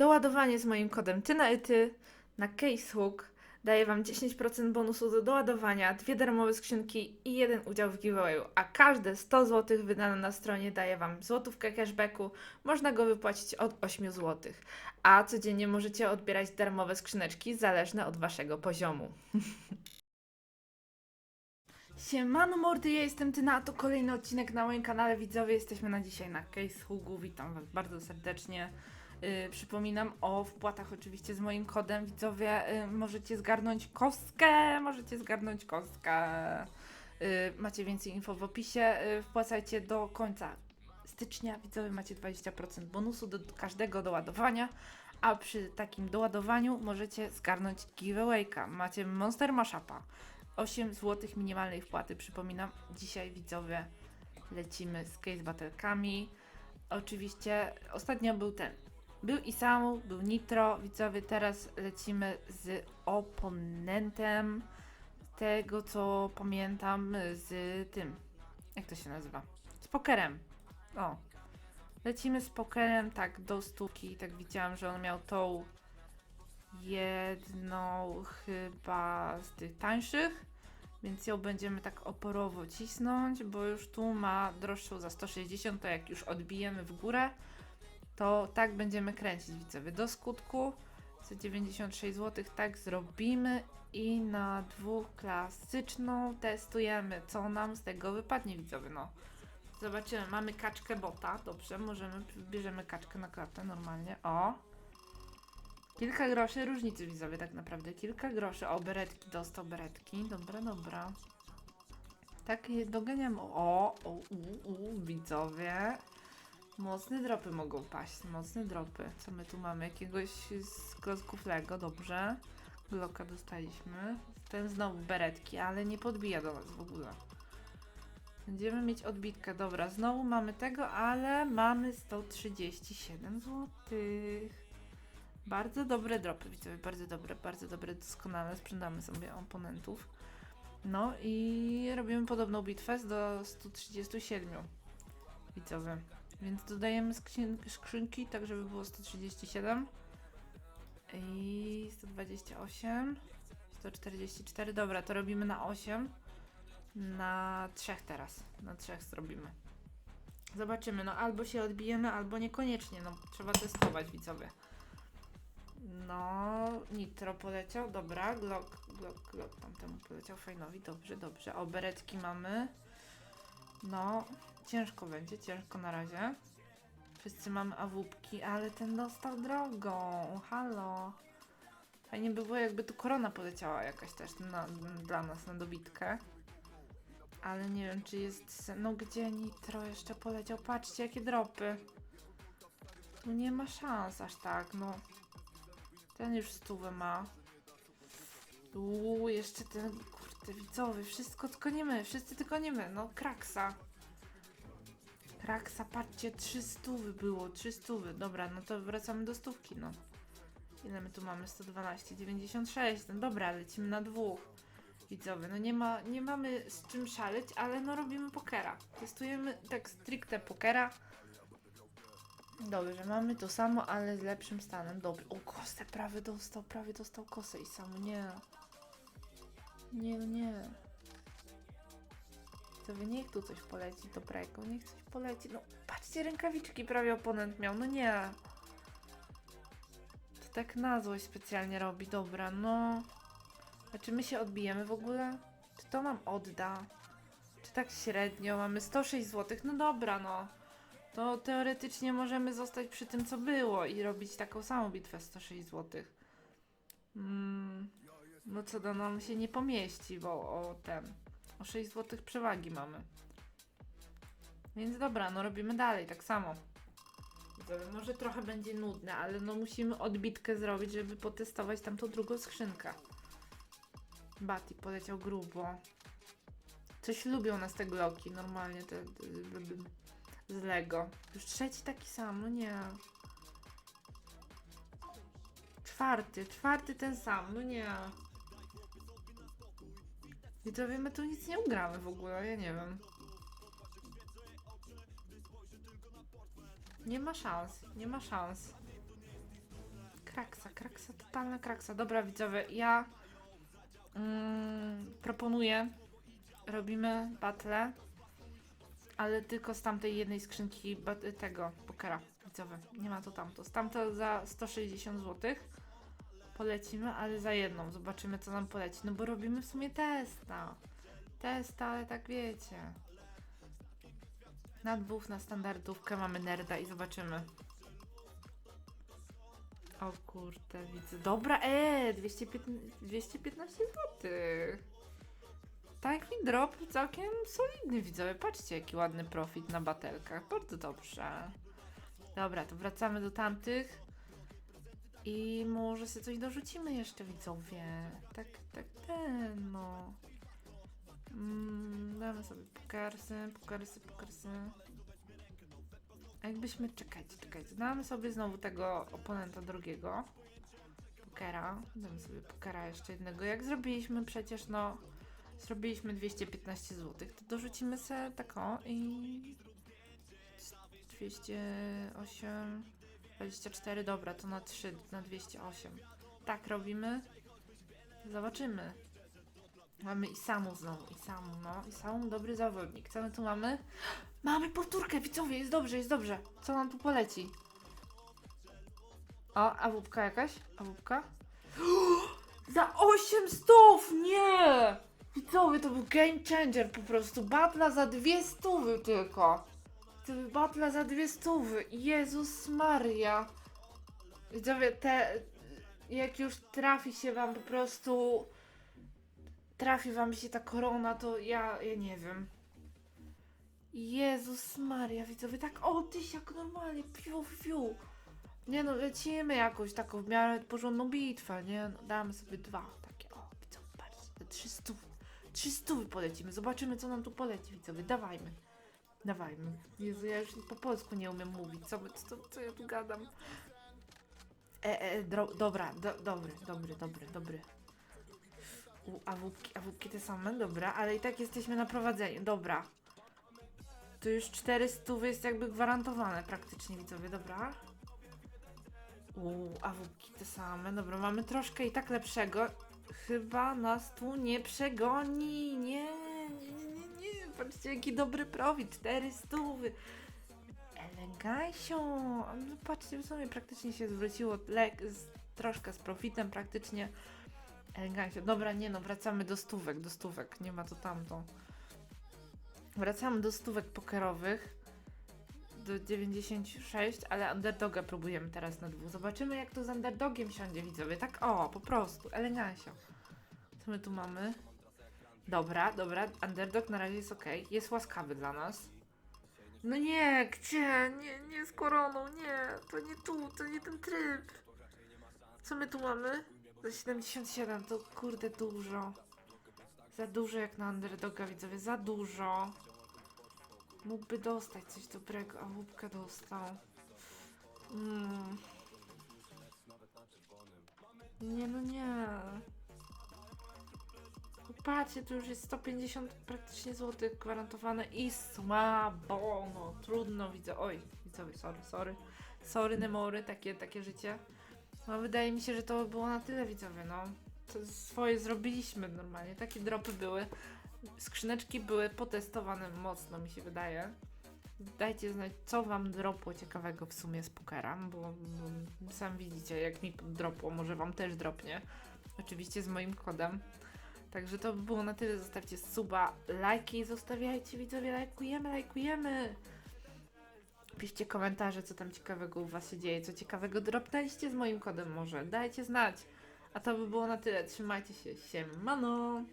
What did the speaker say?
Doładowanie z moim kodem. Ty na na Casehook daje Wam 10% bonusu do doładowania, dwie darmowe skrzynki i jeden udział w giveawayu, a każde 100 zł wydane na stronie daje Wam złotówkę cashbacku, można go wypłacić od 8 zł, a codziennie możecie odbierać darmowe skrzyneczki zależne od Waszego poziomu. Siemano mordy, ja jestem Tyna, a to kolejny odcinek na moim kanale. Widzowie, jesteśmy na dzisiaj na Casehooku, witam Was bardzo serdecznie. Yy, przypominam o wpłatach oczywiście z moim kodem. Widzowie, yy, możecie zgarnąć kostkę, możecie zgarnąć kostkę. Yy, macie więcej info w opisie. Wpłacajcie do końca stycznia. Widzowie, macie 20% bonusu do każdego doładowania. A przy takim doładowaniu możecie zgarnąć giveawayka. Macie Monster Mashupa. 8 zł minimalnej wpłaty. Przypominam, dzisiaj widzowie lecimy z case battlekami. Oczywiście ostatnio był ten był Isamu, był Nitro, widzowie, teraz lecimy z oponentem tego, co pamiętam z tym, jak to się nazywa? Z pokerem. O. Lecimy z pokerem, tak, do stówki, tak widziałam, że on miał tą jedną chyba z tych tańszych, więc ją będziemy tak oporowo cisnąć, bo już tu ma droższą za 160, to jak już odbijemy w górę, to tak będziemy kręcić widzowie do skutku. Za 96 zł tak zrobimy i na dwóch klasyczną testujemy, co nam z tego wypadnie widzowie. No. Zobaczymy, mamy kaczkę bota, dobrze, możemy, bierzemy kaczkę na klatę normalnie, o. Kilka groszy różnicy widzowie tak naprawdę, kilka groszy, o beretki, dostał beretki, dobra, dobra. Tak doganiam, o, o, u, u, widzowie. Mocne dropy mogą paść, mocne dropy. Co my tu mamy? Jakiegoś z Lego, dobrze. Glocka dostaliśmy. Ten znowu beretki, ale nie podbija do nas w ogóle. Będziemy mieć odbitkę, dobra. Znowu mamy tego, ale mamy 137 zł. Bardzo dobre dropy, widzowie, bardzo dobre, bardzo dobre, doskonale. Sprzedamy sobie oponentów. No i robimy podobną bitwę do 137 widzowie. Więc dodajemy skrzyn skrzynki, tak żeby było 137 i 128, 144. Dobra, to robimy na 8. Na 3 teraz. Na 3 zrobimy. Zobaczymy, no albo się odbijemy, albo niekoniecznie. No trzeba testować, widzowie. No, Nitro poleciał, dobra, Glock, Glock, Glock tamtemu poleciał fajnowi, dobrze, dobrze. O, beretki mamy. No, ciężko będzie, ciężko na razie. Wszyscy mamy awupki, ale ten dostał drogą. Halo. Fajnie by było, jakby tu korona poleciała jakaś też na, dla nas na dobitkę. Ale nie wiem, czy jest. No gdzie Nitro jeszcze poleciał? Patrzcie, jakie dropy. Tu nie ma szans aż tak, no. Ten już stówę ma. Uuu, jeszcze ten, kurde, widzowy, wszystko tylko nie my, wszyscy tylko nie my, no, kraksa. Kraksa, patrzcie, 300 było, 300. Dobra, no to wracamy do stówki, no. Ile my tu mamy? 112, 96. No dobra, lecimy na dwóch. Widzowie, no nie ma, nie mamy z czym szaleć, ale no robimy pokera. Testujemy tak stricte pokera. Dobrze, mamy to samo, ale z lepszym stanem. Dobrze. O, kostę prawie dostał, prawie dostał kosę i sam. Nie. Nie, no nie. Widzowie, niech tu coś poleci dobrego, niech coś poleci. No, patrzcie, rękawiczki prawie oponent miał, no nie. To tak na złość specjalnie robi, dobra, no. A czy my się odbijemy w ogóle? Czy to nam odda? Czy tak średnio? Mamy 106 zł, no dobra, no. To teoretycznie możemy zostać przy tym, co było i robić taką samą bitwę 106 zł. Mm, no co do nam się nie pomieści, bo o ten. O 6 zł przewagi mamy. Więc dobra, no robimy dalej, tak samo. Może trochę będzie nudne, ale no musimy odbitkę zrobić, żeby potestować tamtą drugą skrzynkę. Bati poleciał grubo. Coś lubią nas te gloki, normalnie te, te, te z Lego. Już trzeci taki sam, no nie. Czwarty, czwarty ten sam, no nie. Widzowie, my tu nic nie ugramy w ogóle, ja nie wiem. Nie ma szans, nie ma szans. Kraksa, kraksa, totalna kraksa. Dobra, widzowie, ja mm, proponuję, robimy battle, ale tylko z tamtej jednej skrzynki tego pokera, widzowie. Nie ma to tamto. Z tamto za 160 zł polecimy, ale za jedną. Zobaczymy, co nam poleci. No bo robimy w sumie testa. Testa, ale tak wiecie. Na dwóch, na standardówkę mamy nerda i zobaczymy. O kurde, widzę. Dobra, e, 215, 215 zł. Taki drop całkiem solidny, widzowie. Patrzcie, jaki ładny profit na batelkach. Bardzo dobrze. Dobra, to wracamy do tamtych. I może sobie coś dorzucimy jeszcze, widzowie. Tak, tak, ten, no. Mm, damy sobie pokarsy, pokarsy, pokarsy. A jakbyśmy, czekajcie, czekajcie, damy sobie znowu tego oponenta drugiego. Pokera. Damy sobie pokera jeszcze jednego. Jak zrobiliśmy przecież, no, zrobiliśmy 215 zł, to dorzucimy sobie taką i 208, 24, dobra, to na 3, na 208. Tak robimy. Zobaczymy. Mamy i samu znowu, i samu, no, i samu dobry zawodnik. Co my tu mamy? Mamy powtórkę, widzowie, jest dobrze, jest dobrze. Co nam tu poleci? O, awupka jakaś? Awupka? Za 8 stów! Nie! Widzowie, to był game changer po prostu. Batla za dwie stówy tylko. Batla za dwie stówy. Jezus Maria. Widzowie, te... Jak już trafi się wam po prostu... Trafi wam się ta korona, to ja, ja nie wiem. Jezus Maria, widzowie, tak o, tyś jak normalnie, piu, piu. Nie no, lecimy jakoś taką w miarę porządną bitwę, nie? No, damy sobie dwa takie, o, widzowie, patrzcie, te trzy stówy, trzy stówy polecimy, zobaczymy co nam tu poleci, widzowie, dawajmy. Dawajmy. Jezu, ja już po polsku nie umiem mówić, co, co, co ja tu gadam? E, e, dro, dobra, do, dobry, dobry, dobry, dobry. U, awupki, awupki te same, dobra, ale i tak jesteśmy na prowadzeniu, dobra. To już 400 jest jakby gwarantowane praktycznie, widzowie, dobra. Uuu, awupki te same, dobra, mamy troszkę i tak lepszego. Chyba nas tu nie przegoni, nie, nie. Patrzcie jaki dobry profit, 400. Elegansio, no patrzcie, w sumie praktycznie się zwróciło lek, z, troszkę z profitem praktycznie. Elegansio, dobra, nie no, wracamy do stówek, do stówek, nie ma to tamto. Wracamy do stówek pokerowych. Do 96, ale underdoga próbujemy teraz na dwóch. Zobaczymy jak to z underdogiem siądzie widzowie. Tak o, po prostu, elegancio. Co my tu mamy? Dobra, dobra, underdog na razie jest ok. Jest łaskawy dla nas. No nie, gdzie? Nie, nie z koroną, nie. To nie tu, to nie ten tryb. Co my tu mamy? Za 77, to kurde dużo. Za dużo jak na underdoga widzowie, za dużo. Mógłby dostać coś dobrego, a łupkę dostał. Mm. Nie no nie. Patrzcie, tu już jest 150 praktycznie złotych gwarantowane i słabo, no trudno widzę. Oj, widzowie, sorry, sorry. Sorry, Nemory, takie, takie życie. No wydaje mi się, że to było na tyle widzowie, no. To swoje zrobiliśmy normalnie, takie dropy były. Skrzyneczki były potestowane mocno, mi się wydaje. Dajcie znać, co wam dropło ciekawego w sumie z pokera, bo, bo sam widzicie, jak mi dropło, może wam też dropnie. Oczywiście z moim kodem. Także to by było na tyle. Zostawcie suba, lajki, zostawiajcie widzowie, lajkujemy, lajkujemy. Piszcie komentarze, co tam ciekawego u was się dzieje, co ciekawego dropnęliście z moim kodem może. Dajcie znać. A to by było na tyle. Trzymajcie się. Siemano!